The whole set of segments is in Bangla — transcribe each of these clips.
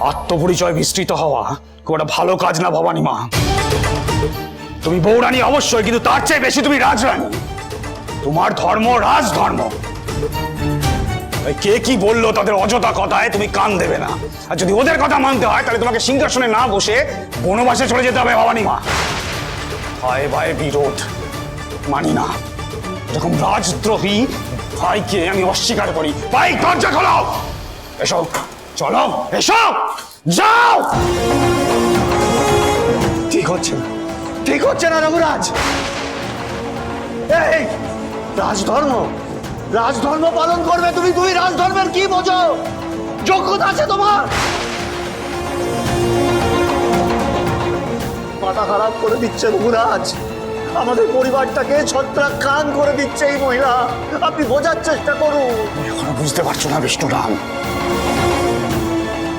আত্মপরিচয় বিস্তৃত হওয়া খুব একটা ভালো কাজ না ভবানী মা। তুমি বৌরানী অবশ্যই, কিন্তু তার চেয়ে বেশি তুমি রাজরানী। তোমার ধর্ম রাজ ধর্ম কে কি বলল তাদের অযথা কথায় তুমি কান দেবে না। আর যদি ওদের কথা মানতে হয়, তাহলে তোমাকে সিংহাসনে না বসে বনবাসে চলে যেতে হবে ভবানী মা। ভয়ে ভয়ে বিরোধ, মানি না। এরকম রাজদ্রোহী ভাইকে আমি অস্বীকার করি। ভাই, দরজা খোলো এসো। চলো, এসো, যাও। ঠিক হচ্ছে না, ঠিক হচ্ছে না রঘুরাজ। এই, রাজধর্ম রাজধর্ম পালন করবে তুমি তুমি রাজধর্মের কি বোঝো? যোগ্যতা আছে তোমার। মাথা খারাপ করে দিচ্ছে রঘুরাজ। আমাদের পরিবারটাকে ছত্রাক খান করে দিচ্ছে এই মহিলা। আপনি বোঝার চেষ্টা করুন। এখনও বুঝতে পারছ না, বিষ্ণুরাম।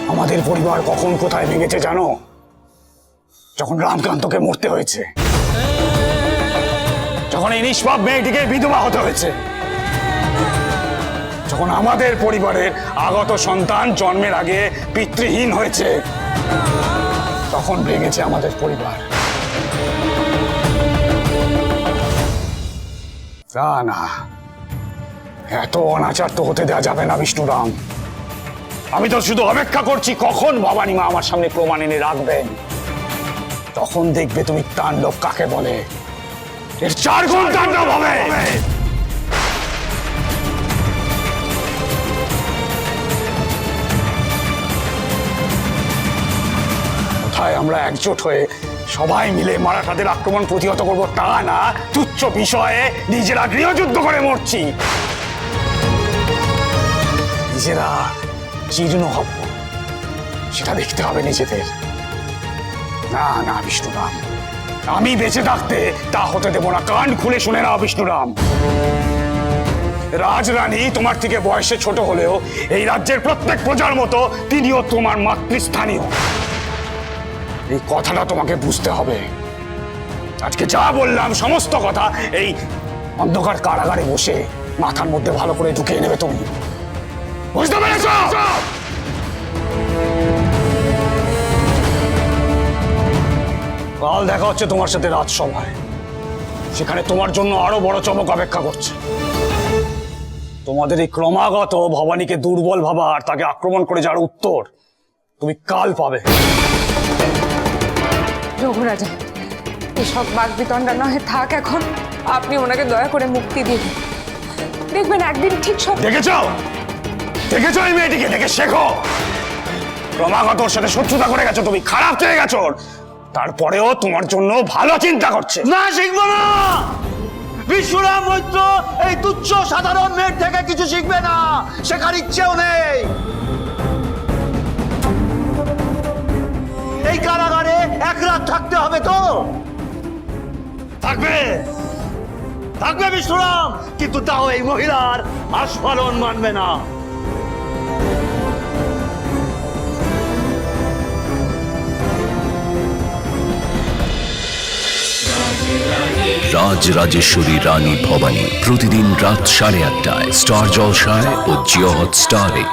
আমাদের পরিবার কখন কোথায় ভেঙেছে জানো? যখন রামকান্তকে মরতে হয়েছে। যখন এই নিষ্পাপ মেয়েটিকে বিধবা হতে হয়েছে। যখন আমাদের পরিবারের আগত সন্তান জন্মের আগে পিতৃহীন হয়েছে, তখন ভেঙেছে আমাদের পরিবার। না না। এত অনাচার তো হতে দেওয়া যাবে না, বিষ্ণুরাম। আমি তো শুধু অপেক্ষা করছি কখন ভবানী মা আমার সামনে প্রমাণ এনে রাখবেন। তখন দেখবে তুমি তাণ্ডব কাকে বলে। এর চার গুণ তাণ্ডব হবে। কোথায় আমরা একজোট হয়ে সবাই মিলে মারাঠাদের আক্রমণ প্রতিহত করব তা না, তুচ্ছ বিষয়ে নিজেরা গৃহযুদ্ধ করে মরছি। নিজেরা জীর্ণ হব সেটা দেখতে হবে নিজেদের। না না, বিষ্ণুরাম। আমি বেঁচে থাকতে তা হতে দেব না। কান খুলে শুনে না বিষ্ণুরাম। রাজরানী তোমার থেকে বয়সে ছোট হলেও এই রাজ্যের প্রত্যেক প্রজার মতো তিনিও তোমার মাতৃস্থানীয়। এই কথাটা তোমাকে বুঝতে হবে। আজকে যা বললাম, সমস্ত কথা এই অন্ধকার কারাগারে বসে মাথার মধ্যে ভালো করে ঢুকিয়ে নেবে তুমি। বুঝতে পেরেছ? কাল দেখা হচ্ছে তোমার সাথে রাজসভায়। সেখানে তোমার জন্য আরও বড় চমক অপেক্ষা করছে। তোমাদের এই ক্রমাগত ভবানীকে দুর্বল ভাবা আর তাকে আক্রমণ করে যাওয়ার উত্তর তুমি কাল পাবে। রঘুরাজা এসব বাক বিতণ্ডা নয় থাক এখন। আপনি ওনাকে দয়া করে মুক্তি দিন। দেখবেন একদিন ঠিক সব দেখেছ? দেখেছ এই মেয়েটিকে? দেখে শেখো। ক্রমাগত ওর সাথে শত্রুতা করে গেছো, তুমি খারাপ হয়ে গেছো তারপরেও তোমার জন্য ভালো চিন্তা করছে। না শিখব না! বিশ্বরাম মৈত্র, এই তুচ্ছ সাধারণ মেয়ের থেকে কিছু শিখবে না। শেখার ইচ্ছেও নেই। এই কারাগারে এক রাত থাকতে হবে তো? থাকবে। থাকবে বিশ্বরাম কিন্তু তাও এই মহিলার আস্ফালন মানবে না। রাজ রাজেশ্বরী রানী ভবানী প্রতিদিন রাত সাড়ে আটটায় স্টার জলসায় ও জিওহট স্টারে